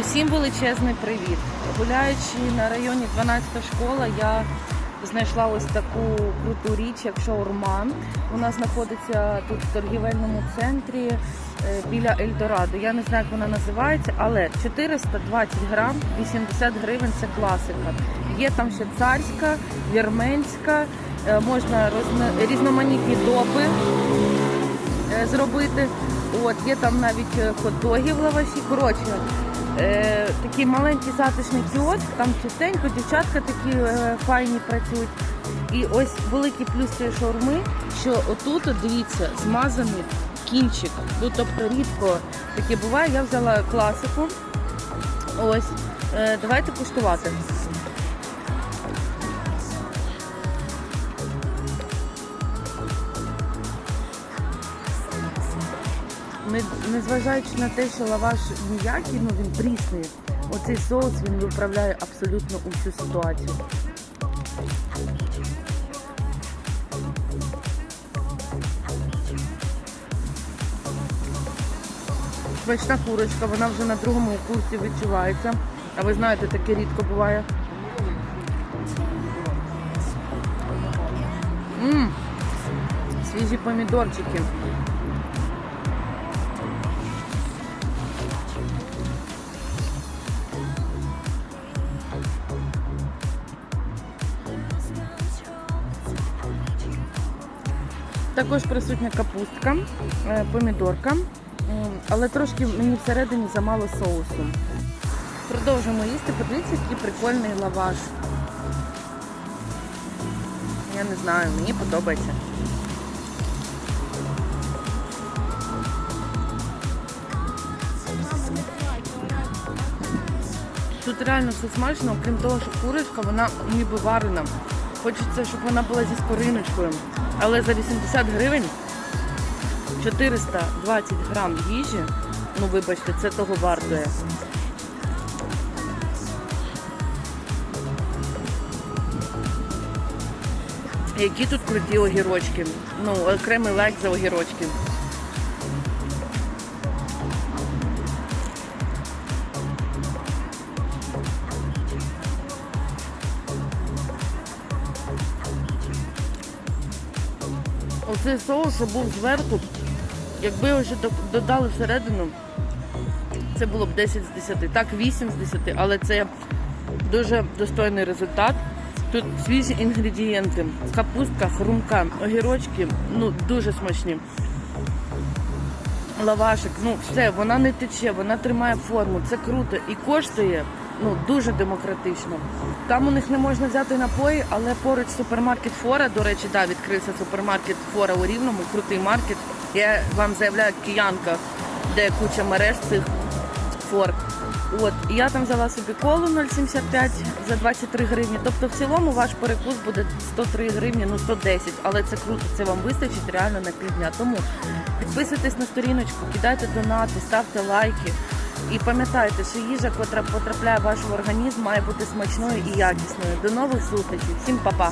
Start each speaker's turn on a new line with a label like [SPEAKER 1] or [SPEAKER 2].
[SPEAKER 1] Усім величезний привіт. Гуляючи на районі 12 школа, я знайшла ось таку круту річ, як шаурма. Вона знаходиться тут в торгівельному центрі е, біля Ельдорадо. Я не знаю, як вона називається, але 420 грам, 80 гривень це класика. Є там ще царська, вірменська, е, можна розно- різноманітні допи е, зробити. От, є там навіть хот-доги в лаваші. Коротше, е, такий маленький затишний кіоск, там чистенько, дівчатка такі е, файні працюють. І ось великий плюс цієї шаурми, що отут, от, дивіться, змазаний кінчик. Ну, тобто рідко таке буває. Я взяла класику. Ось, е, давайте куштувати. Незважаючи на те, що лаваш ніякий, ну він прісний. Оцей соус він виправляє абсолютно усю ситуацію. Смачна курочка, вона вже на другому курсі відчувається. А ви знаєте, таке рідко буває. Мм, свіжі помідорчики. Також присутня капустка, е, помідорка, але трошки мені всередині замало соусу. Продовжуємо їсти. Подивіться, який прикольний лаваш. Я не знаю, мені подобається. Тут реально все смачно, окрім того, що курочка, вона ніби варена. Хочеться, щоб вона була зі скориночкою. Але за 80 гривень 420 грам їжі, ну вибачте, це того вартує. Які тут круті огірочки. Ну, окремий лайк за огірочки. Оцей соус, що був зверху, якби його ще додали всередину, це було б 10 з 10. Так, 8 з 10, але це дуже достойний результат. Тут свіжі інгредієнти, капустка, хрумка, огірочки, ну дуже смачні. Лавашик, ну все, вона не тече, вона тримає форму, це круто і коштує ну дуже демократично. Там у них не можна взяти напої, але поруч супермаркет Фора, до речі, да, відкрився супермаркет Фора у Рівному, крутий маркет. Я вам заявляю, киянка, де куча мереж цих фор. От, і я там взяла собі колу 0,75 за 23 гривні. Тобто в цілому ваш перекус буде 103 гривні, ну 110, але це круто, це вам вистачить реально на півдня. Тому підписуйтесь на сторіночку, кидайте донати, ставте лайки. І пам'ятайте, що їжа, котра потрапляє в ваш організм, має бути смачною і якісною. До нових зустрічей. Всім па-па!